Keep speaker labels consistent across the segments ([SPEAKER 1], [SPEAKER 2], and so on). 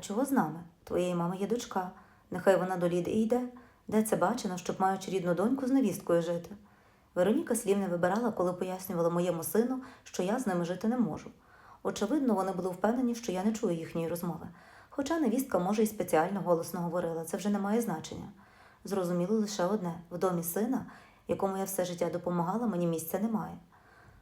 [SPEAKER 1] Чого з нами? Твоєї мами є дочка. Нехай вона до Ліди йде. Де це бачено, щоб маючи рідну доньку з невісткою жити? Вероніка слів не вибирала, коли пояснювала моєму сину, що я з ними жити не можу. Очевидно, вони були впевнені, що я не чую їхньої розмови. Хоча невістка, може, і спеціально голосно говорила, це вже не має значення. Зрозуміло лише одне в домі сина, якому я все життя допомагала, мені місця немає.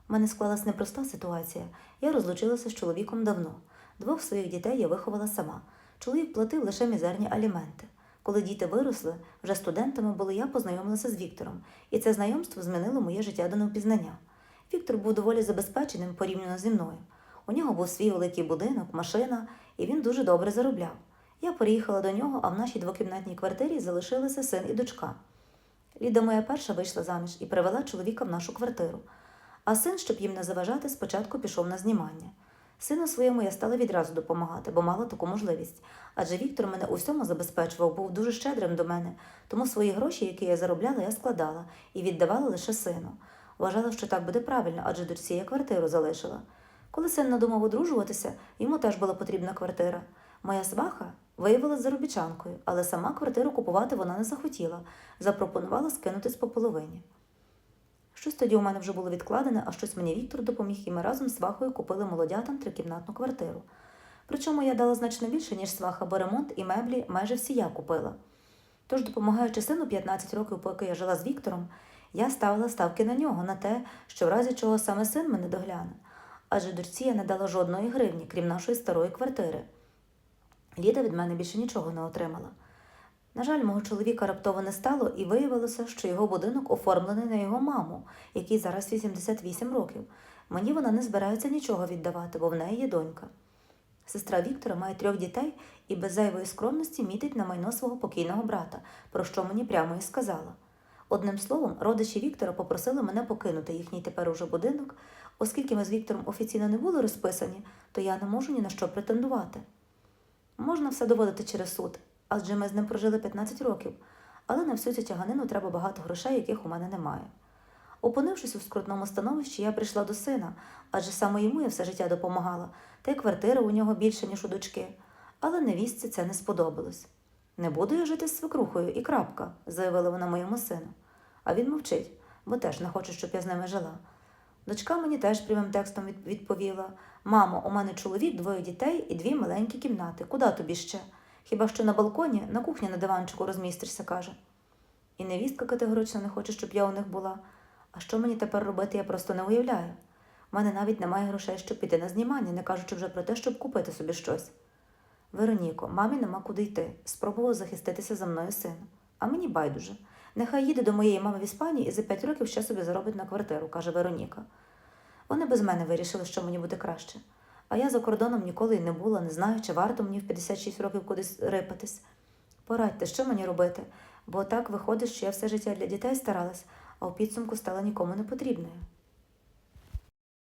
[SPEAKER 1] У мене склалась непроста ситуація. Я розлучилася з чоловіком давно. Двох своїх дітей я виховала сама. Чоловік платив лише мізерні аліменти. Коли діти виросли, вже студентами були, я познайомилася з Віктором, і це знайомство змінило моє життя до невпізнання. Віктор був доволі забезпеченим порівняно зі мною. У нього був свій великий будинок, машина, і він дуже добре заробляв. Я переїхала до нього, а в нашій двокімнатній квартирі залишилися син і дочка. Ліда моя перша вийшла заміж і привела чоловіка в нашу квартиру. А син, щоб їм не заважати, спочатку пішов на знімання. Сину своєму я стала відразу допомагати, бо мала таку можливість. Адже Віктор мене у всьому забезпечував, був дуже щедрим до мене, тому свої гроші, які я заробляла, я складала і віддавала лише сину. Вважала, що так буде правильно, адже дочці я квартиру залишила. Коли син надумав одружуватися, йому теж була потрібна квартира. Моя сваха виявилася заробітчанкою, але сама квартиру купувати вона не захотіла, запропонувала скинутись по половині. Щось тоді у мене вже було відкладене, а щось мені Віктор допоміг, і ми разом з свахою купили молодятам трикімнатну квартиру. Причому я дала значно більше, ніж сваха, бо ремонт і меблі майже всі я купила. Тож, допомагаючи сину 15 років, поки я жила з Віктором, я ставила ставки на нього, на те, що в разі чого саме син мене догляне. Адже дочці я не дала жодної гривні, крім нашої старої квартири. Ліда від мене більше нічого не отримала. На жаль, мого чоловіка раптово не стало, і виявилося, що його будинок оформлений на його маму, якій зараз 88 років. Мені вона не збирається нічого віддавати, бо в неї є донька. Сестра Віктора має трьох дітей і без зайвої скромності мітить на майно свого покійного брата, про що мені прямо і сказала. Одним словом, родичі Віктора попросили мене покинути їхній тепер уже будинок, оскільки ми з Віктором офіційно не були розписані, то я не можу ні на що претендувати. Можна все доводити через суд, адже ми з ним прожили 15 років, але на всю цю тяганину треба багато грошей, яких у мене немає. Опинившись у скрутному становищі, я прийшла до сина, адже саме йому я все життя допомагала, та й квартира у нього більше, ніж у дочки. Але невістці це не сподобалось. Не буду я жити з свекрухою і крапка, заявила вона моєму сину. А він мовчить, бо теж не хоче, щоб я з ними жила. Дочка мені теж прямим текстом відповіла: Мамо, у мене чоловік, двоє дітей і дві маленькі кімнати. Куди тобі ще? Хіба що на балконі, на кухні на диванчику розмістишся, каже. І невістка категорично не хоче, щоб я у них була. А що мені тепер робити, я просто не уявляю. У мене навіть немає грошей, щоб піти на знімання, не кажучи вже про те, щоб купити собі щось. Вероніко, мамі нема куди йти. Спробував захиститися за мною син. А мені байдуже. Нехай їде до моєї мами в Іспанії і за п'ять років ще собі заробить на квартиру, каже Вероніка. Вони без мене вирішили, що мені буде краще. А я за кордоном ніколи й не була, не знаю, чи варто мені в 56 років кудись рипатись. Порадьте, що мені робити, бо так виходить, що я все життя для дітей старалась, а у підсумку стала нікому не потрібною.